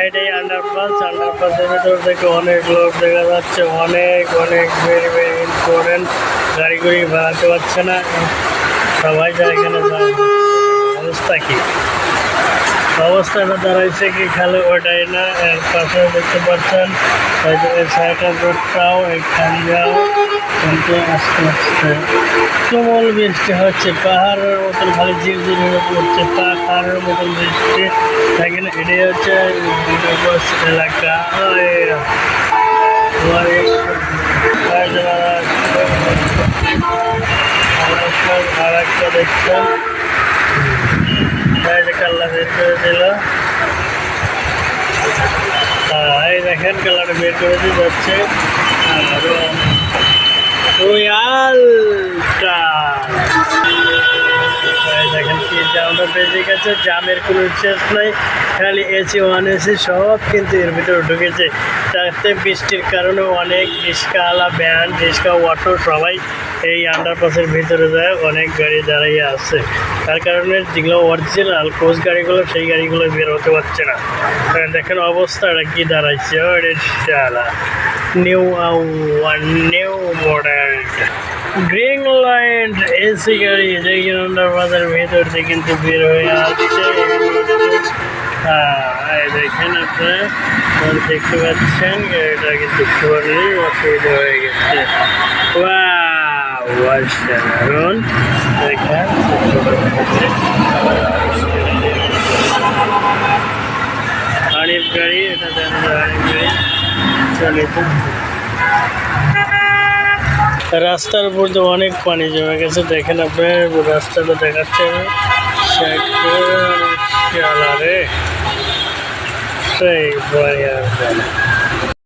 এটাই আন্ডারপাস আন্ডারপাসের ভিতর থেকে অনেক লোক দেখা যাচ্ছে, অনেক অনেক ভেরি ভেরি ইম্পর্টেন্ট গাড়ি গুড়ি বাড়াতে পারছে না। সবাই যায় এখানে অবস্থা কি? অবস্থাটা দাঁড়াইছে কি খালি ওটাই না, এর পাশে দেখতে পাচ্ছেন সাইডের রোডটাও এখানটাও কিন্তু আস্তে আস্তে তুমুল বৃষ্টি হচ্ছে, পাহাড়ের মতন খালি ঝিরঝির হয়ে পড়ছে পাহাড়ের মতন বৃষ্টি এখানে এটাই হচ্ছে এলাকা আর একটা দেখছেন এই যে কাল্লা হ্যাঁ, এই দেখেন কাল্লাটা বের করে দিয়ে যাচ্ছে। রয়্যালটা বেজে গেছে জামের কোনো শেষ নাই খালি এসি ওয়ান এসি সব কিন্তু এর ভিতরে ঢুকেছে। তাতে বৃষ্টির কারণে অনেক রিক্সাওয়ালা ভ্যান রিক্সা অটো সবাই এই আন্ডারপাসের ভিতরে যায়, অনেক গাড়ি দাঁড়িয়ে আছে। তার কারণে যেগুলো অরিজিনাল কোচ গাড়িগুলো, সেই গাড়িগুলো বের হতে পারছে না। দেখেন অবস্থাটা কি দাঁড়াইছে। শালা। New new model green light AC গাড়ি যেগুলো আন্ডারপাসের ভিতর থেকে কিন্তু বের হয়ে আসছে। হ্যাঁ দেখেন আপনারা দেখতে পাচ্ছেন এটা কিন্তু খুবই অসুবিধা হয়ে গেছে। অসাধারণ। দেখেন হানিফ গাড়ি, এটা জানেন গাড়ি। চালিত রাস্তার উপর তো অনেক পানি জমে গেছে দেখেন আপনার রাস্তাটা দেখাচ্ছে রে সেই বড়িয়া